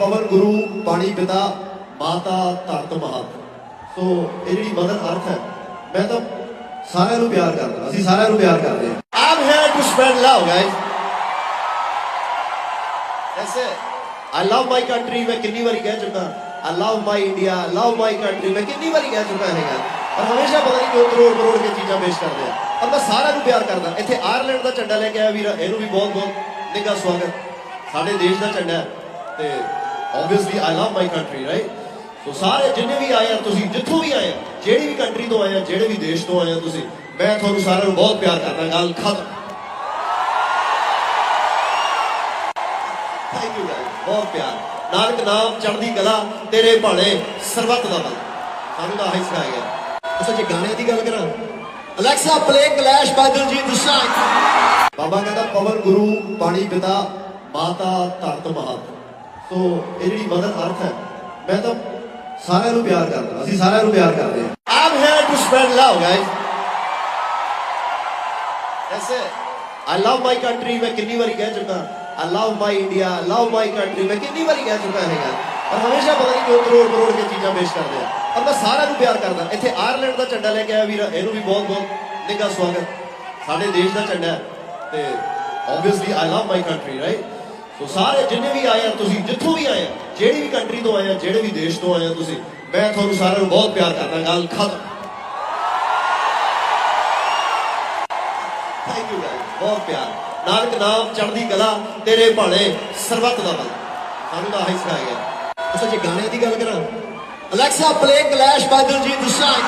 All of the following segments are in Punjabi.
ਪਵਨ ਗੁਰੂ ਪਾਣੀ ਪਿਤਾ, ਮਾਤਾ ਧਰਤ ਮਾਤ ਸੋ ਇਹ ਜਿਹੜੀ ਮਦਨ ਅਰਥ ਹੈ, ਮੈਂ ਤਾਂ ਸਾਰਿਆਂ ਨੂੰ ਪਿਆਰ ਕਰਦਾ, ਅਸੀਂ ਸਾਰਿਆਂ ਨੂੰ ਪਿਆਰ ਕਰਦੇ ਹਾਂ। ਆਮ here to spread love, guys. ਐਸੇ ਆਈ ਲਵ ਮਾਈ ਕੰਟਰੀ ਮੈਂ ਕਿੰਨੀ ਵਾਰੀ ਕਹਿ ਚੁੱਕਾ। I love my India love my country ਮੈਂ ਕਿੰਨੀ ਵਾਰੀ ਕਹਿ ਚੁੱਕਾ ਹੈਗਾ ਪਰ ਹਮੇਸ਼ਾ ਪਤਾ ਨਹੀਂ ਕਿਉਂ ਕਰੋੜ ਕਰੋੜ ਕੇ ਚੀਜ਼ਾਂ ਪੇਸ਼ ਕਰਦੇ ਆ। ਪਰ ਮੈਂ ਸਾਰਿਆਂ ਨੂੰ ਪਿਆਰ ਕਰਦਾ। ਇੱਥੇ ਆਇਰਲੈਂਡ ਦਾ ਝੰਡਾ ਲੈ ਕੇ ਆਇਆ ਵੀਰ, ਇਹਨੂੰ ਵੀ ਬਹੁਤ ਬਹੁਤ ਨਿੱਘਾ ਸਵਾਗਤ। ਸਾਡੇ ਦੇਸ਼ ਦਾ ਝੰਡਾ ਤੇ obviously I love my country right so ਸਾਰੇ ਜਿੰਨੇ ਵੀ ਆਏ ਆ, ਤੁਸੀਂ ਜਿੱਥੋਂ ਵੀ ਆਏ ਆ, ਜਿਹੜੀ ਵੀ ਕੰਟਰੀ ਤੋਂ ਆਏ ਆ, ਜਿਹੜੇ ਵੀ ਦੇਸ਼ ਤੋਂ ਆਏ ਆ ਤੁਸੀਂ, ਮੈਂ ਤੁਹਾਨੂੰ ਸਾਰਿਆਂ ਨੂੰ ਬਹੁਤ ਪਿਆਰ ਕਰਦਾ, ਗੱਲ ਖਤਮ। ਥੈਂਕ ਯੂ ਗਾਇਸ ਬਹੁਤ ਪਿਆਰ। ਨਾਨਕ ਨਾਮ ਚੜ੍ਹਦੀ ਕਲਾ, ਤੇਰੇ ਭਾਣੇ ਸਰਬੱਤ ਦਾ ਬਲ। ਸਾਨੂੰ ਤਾਂ ਆਹੀ ਸਿਖਾਇਆ ਗਿਆ। ਉਸ ਜੇ ਗਾਣਿਆਂ ਦੀ ਗੱਲ ਕਰਾਂ, Alexa play clash by Diljit Dosanjh ਬਾਬਾ ਕਹਿੰਦਾ, ਪਵਨ ਗੁਰੂ ਪਾਣੀ ਪਿਤਾ, ਮਾਤਾ, ਧਰਤ ਮਾਤ ਸੋ ਇਹ ਜਿਹੜੀ ਮਦਨ ਅਰਥ ਹੈ ਮੈਂ ਤਾਂ ਸਾਰਿਆਂ ਨੂੰ ਪਿਆਰ ਕਰਦਾ ਅਸੀਂ ਸਾਰਿਆਂ ਨੂੰ ਪਿਆਰ ਕਰਦੇ ਹਾਂ। ਆਮ here to spread love guys. ਐਸੇ ਆਈ ਲਵ ਮਾਈ ਕੰਟਰੀ ਮੈਂ ਕਿੰਨੀ ਵਾਰੀ ਕਹਿ ਚੁੱਕਾ। I love my India love my country ਮੈਂ ਕਿੰਨੀ ਵਾਰੀ ਕਹਿ ਚੁੱਕਾ ਹੈਗਾ ਪਰ ਹਮੇਸ਼ਾ ਪਤਾ ਨਹੀਂ ਕਿਉਂ ਕਰੋੜ ਕਰੋੜ ਕੇ ਚੀਜ਼ਾਂ ਪੇਸ਼ ਕਰਦੇ ਆ। ਪਰ ਮੈਂ ਸਾਰਿਆਂ ਨੂੰ ਪਿਆਰ ਕਰਦਾ। ਇੱਥੇ ਆਇਰਲੈਂਡ ਦਾ ਝੰਡਾ ਲੈ ਕੇ ਆਇਆ ਵੀਰ ਇਹਨੂੰ ਵੀ ਬਹੁਤ ਬਹੁਤ ਨਿੱਘਾ ਸਵਾਗਤ। ਸਾਡੇ ਦੇਸ਼ ਦਾ ਝੰਡਾ ਹੈ। ਤੇ obviously I love my country right so ਸਾਰੇ ਜਿੰਨੇ ਵੀ ਆਏ ਆ, ਤੁਸੀਂ ਜਿੱਥੋਂ ਵੀ ਆਏ ਆ, ਜਿਹੜੀ ਵੀ ਕੰਟਰੀ ਤੋਂ ਆਏ ਆ, ਜਿਹੜੇ ਵੀ ਦੇਸ਼ ਤੋਂ ਆਏ ਆ ਤੁਸੀਂ, ਮੈਂ ਤੁਹਾਨੂੰ ਸਾਰਿਆਂ ਨੂੰ ਬਹੁਤ ਪਿਆਰ ਕਰਦਾ, ਗੱਲ ਖਤਮ। ਥੈਂਕ ਯੂ ਗਾਇਸ ਬਹੁਤ ਪਿਆਰ। ਨਾਨਕ ਨਾਮ ਚੜ੍ਹਦੀ ਕਲਾ, ਤੇਰੇ ਭਾਣੇ ਸਰਬੱਤ ਦਾ ਬਲ ਸਾਨੂੰ ਤਾਂ ਆਹੀ ਸਿਖਾਇਆ ਗਿਆ। ਉਸ ਜੇ ਗਾਣਿਆਂ ਦੀ ਗੱਲ ਕਰਾਂ, Alexa play clash by Diljit Dosanjh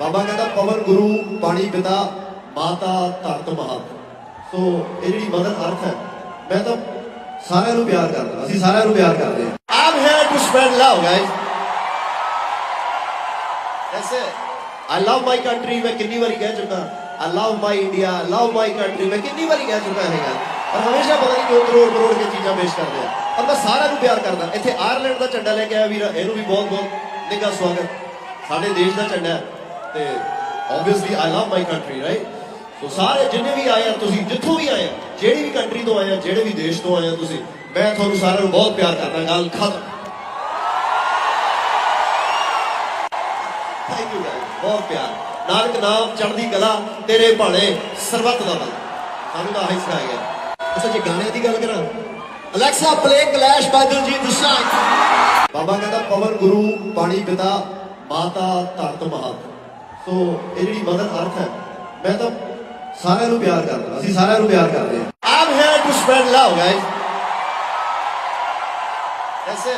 ਬਾਬਾ ਕਹਿੰਦਾ, ਪਵਨ ਗੁਰੂ, ਪਾਣੀ ਪਿਤਾ, ਮਾਤਾ ਧਰਤ ਮਹਾ ਸੋ ਇਹ ਜਿਹੜੀ ਮਦਦ ਅਰਥ ਹੈ, ਮੈਂ ਤਾਂ ਸਾਰਿਆਂ ਨੂੰ ਪਿਆਰ ਕਰਦਾ, ਅਸੀਂ ਸਾਰਿਆਂ ਨੂੰ ਪਿਆਰ ਕਰਦੇ ਹਾਂ। ਆਮ here to spread love, guys. ਐਸੇ ਆਈ ਲਵ ਮਾਈ ਕੰਟਰੀ ਮੈਂ ਕਿੰਨੀ ਵਾਰੀ ਕਹਿ ਚੁੱਕਾ I love my India love my country ਮੈਂ ਕਿੰਨੀ ਵਾਰੀ ਕਹਿ ਚੁੱਕਾ ਹੈਗਾ ਪਰ ਹਮੇਸ਼ਾ ਪਤਾ ਨਹੀਂ ਕਿਉਂ ਕਰੋੜ ਕਰੋੜ ਕੇ ਚੀਜ਼ਾਂ ਪੇਸ਼ ਕਰਦੇ ਆ ਪਰ ਮੈਂ ਸਾਰਿਆਂ ਨੂੰ ਪਿਆਰ ਕਰਦਾ ਇੱਥੇ ਆਇਰਲੈਂਡ ਦਾ ਝੰਡਾ ਲੈ ਕੇ ਆਇਆ ਵੀਰ ਇਹਨੂੰ ਵੀ ਬਹੁਤ ਬਹੁਤ ਨਿੱਘਾ ਸਵਾਗਤ ਸਾਡੇ ਦੇਸ਼ ਦਾ ਝੰਡਾ ਤੇ obviously I love my country right so ਸਾਰੇ ਜਿੰਨੇ ਵੀ ਆਏ ਆ, ਤੁਸੀਂ ਜਿੱਥੋਂ ਵੀ ਆਏ ਆ, ਜਿਹੜੀ ਵੀ ਕੰਟਰੀ ਤੋਂ ਆਏ ਆ, ਜਿਹੜੇ ਵੀ ਦੇਸ਼ ਤੋਂ ਆਏ ਆ ਤੁਸੀਂ, ਮੈਂ ਤੁਹਾਨੂੰ ਸਾਰਿਆਂ ਨੂੰ ਬਹੁਤ ਪਿਆਰ ਕਰਦਾ, ਗੱਲ ਖਤਮ। ਥੈਂਕ ਯੂ ਗਾਇਸ ਬਹੁਤ ਪਿਆਰ। ਨਾਨਕ ਨਾਮ ਚੜ੍ਹਦੀ ਕਲਾ, ਤੇਰੇ ਭਾਣੇ ਸਰਬੱਤ ਦਾ ਬਲ। ਸਾਨੂੰ ਤਾਂ ਆਹੀ ਸਿਖਾਇਆ ਗਿਆ। ਉਸ ਜੇ ਗਾਣਿਆਂ ਦੀ ਗੱਲ ਕਰਾਂ, Alexa play clash by Diljit Dosanjh ਬਾਬਾ ਕਹਿੰਦਾ, ਪਵਨ ਗੁਰੂ ਪਾਣੀ ਪਿਤਾ, ਮਾਤਾ, ਧਰਤ ਮਾਤ ਸੋ ਇਹ ਜਿਹੜੀ ਮਦਨ ਅਰਥ ਹੈ, ਮੈਂ ਤਾਂ ਸਾਰਿਆਂ ਨੂੰ ਪਿਆਰ ਕਰਦਾ ਅਸੀਂ ਸਾਰਿਆਂ ਨੂੰ ਪਿਆਰ ਕਰਦੇ ਹਾਂ। ਆਮ here to spread love, guys. ਐਸੇ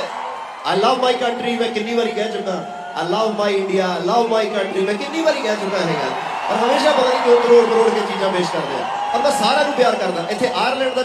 ਆਈ ਲਵ ਮਾਈ ਕੰਟਰੀ ਮੈਂ ਕਿੰਨੀ ਵਾਰੀ ਕਹਿ ਚੁੱਕਾ I love my India love my country ਮੈਂ ਕਿੰਨੀ ਵਾਰੀ ਕਹਿ ਚੁੱਕਾ ਹੈਗਾ ਪਰ ਹਮੇਸ਼ਾ ਪਤਾ ਨਹੀਂ ਕਿਉਂ ਕਰੋੜ ਕਰੋੜ ਕੇ ਚੀਜ਼ਾਂ ਪੇਸ਼ ਕਰਦੇ ਆ ਪਰ ਮੈਂ ਸਾਰਿਆਂ ਨੂੰ ਪਿਆਰ ਕਰਦਾ ਇੱਥੇ ਆਇਰਲੈਂਡ ਦਾ